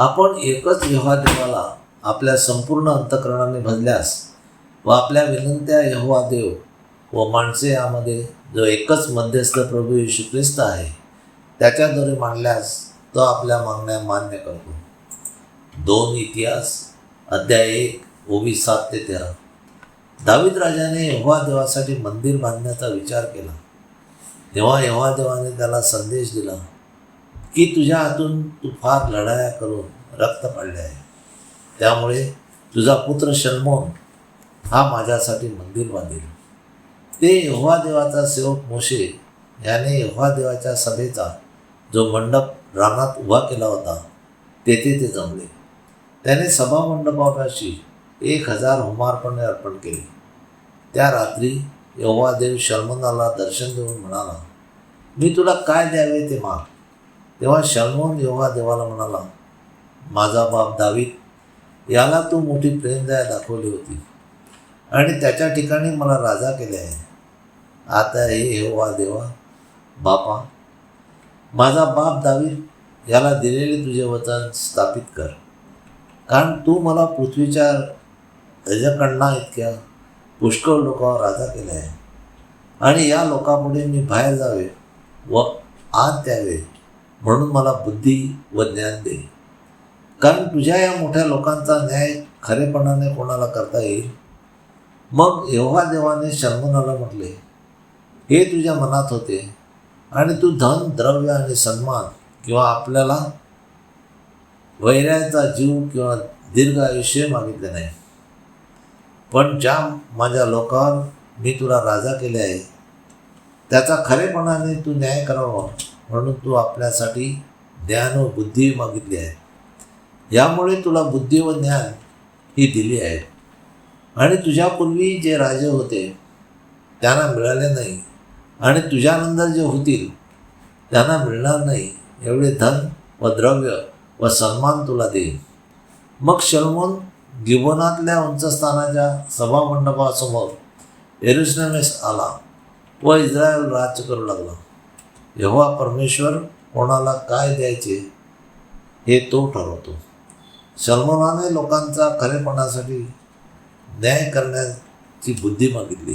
आपण एकच यहोवा देवाला आपल्या संपूर्ण अंतकरणाने भजल्यास व आपल्या विनंत्या यहोवा देव व माणसे यामध्ये जो एकच मध्यस्थ प्रभू येशू ख्रिस्त आहे त्याच्याद्वारे मांडल्यास तो आपल्या मागण्या मान्य करतो. दोन इतिहास अध्याय एक ओवीस सात ते तेरा. दावीद राजाने यहोवा देवासाठी मंदिर बांधण्याचा विचार केला. तेव्हा यहोवा देवाने त्याला संदेश दिला की तुझ्या हातून तू फार लढाया करून रक्त पाडले आहे त्यामुळे तुझा पुत्र शल्मोन हा माझ्यासाठी मंदिर बांधेल. ते यहोवा देवाचा सेवक मोशे याने यहोवा देवाच्या सभेचा जो मंडप रानात उभा केला होता तेथे ते जमले. त्याने सभामंडपापाशी एक हजार होमार्पणे अर्पण केली. त्या रात्री यहोवा देव शर्मनाला दर्शन देऊन म्हणाला मी तुला काय द्यावे ते माग? तेव्हा शलमोन जेव्हा देवाला म्हणाला माझा बाप दावीद याला तू मोठी प्रेमदया दाखवली होती. आणि त्याच्या ठिकाणी मला राजा केले आहे. आता हे यहोवा देवा बापा माझा बाप दावीद याला दिलेले तुझे वचन स्थापित कर. कारण तू मला पृथ्वीच्या रजकण्णा इतक्या पुष्कळ लोकांवर राजा केला आहे. आणि या लोकापुढे मी बाहेर जावे व आत द्यावे म्हणून मला बुद्धी व ज्ञान दे. कारण तुझ्या या मोठ्या लोकांचा न्याय खरेपणाने कोणाला करता येईल? मग एव्हा देवाने शर्मनाला म्हटले हे तुझ्या मनात होते आणि तू धन द्रव्य आणि सन्मान किंवा आपल्याला वैराचा जीव किंवा दीर्घ आयुष्य मागितले नाही. पण ज्या माझ्या लोकांवर मी तुला राजा केले आहे त्याचा खरेपणाने तू न्याय करावा. म्हणून तू आपल्यासाठी ज्ञान व बुद्धी मागितली आहे. यामुळे तुला बुद्धी व ज्ञान ही दिली आहे. आणि तुझ्यापूर्वी जे राजे होते त्यांना मिळाले नाही. आणि तुझ्यानंतर जे होतील त्यांना मिळणार नाही. एवढे धन व द्रव्य व सन्मान तुला देईल मग शर्मून गिबोनातल्या उंचस्थानाच्या सभामंडपासमोर एरुसलेमेस आला व इस्रायल राज्य करू लागला. जेव्हा परमेश्वर कोणाला काय द्यायचे हे तो ठरवतो. सलमानाने लोकांचा खरेपणासाठी न्याय करण्याची बुद्धी मागितली.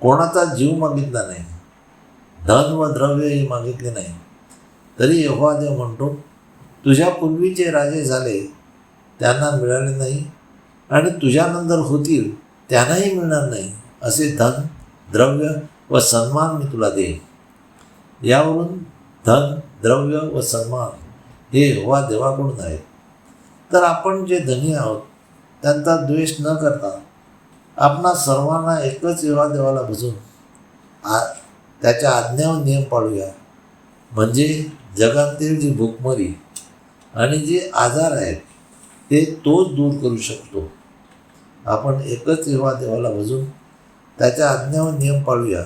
कोणाचा जीव मागितला नाही. धन व द्रव्यही मागितले नाही. तरी यहोवा देव म्हणतो तुझ्या पूर्वीचे राजे झाले त्यांना मिळाले नाही आणि तुझ्यानंतर होतील त्यांनाही मिळणार नाही असे धन द्रव्य व सन्मान मी तुला देईन. यावरून धन द्रव्य व सन्मान हे वा देवाकडून आहेत. तर आपण जे धनी आहोत त्यांचा द्वेष न करता आपणा सर्वांना एकच यहोवा देवाला भजून आ त्याच्या आज्ञा व नियम पाळूया. म्हणजे जगातील जी भूकमरी आणि जे आजार आहेत ते तोच दूर करू शकतो. आपण एकच यहोवा देवाला भजून त्याच्या आज्ञा व नियम पाळूया.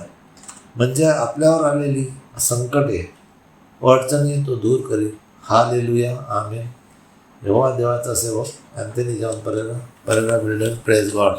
म्हणजे आपल्यावर आलेली संकटे व अडचणी तो दूर करील. हा लेलूया आम्ही जेव्हा देवाचा सेवक Anthony John Pereira Pereira builder praise God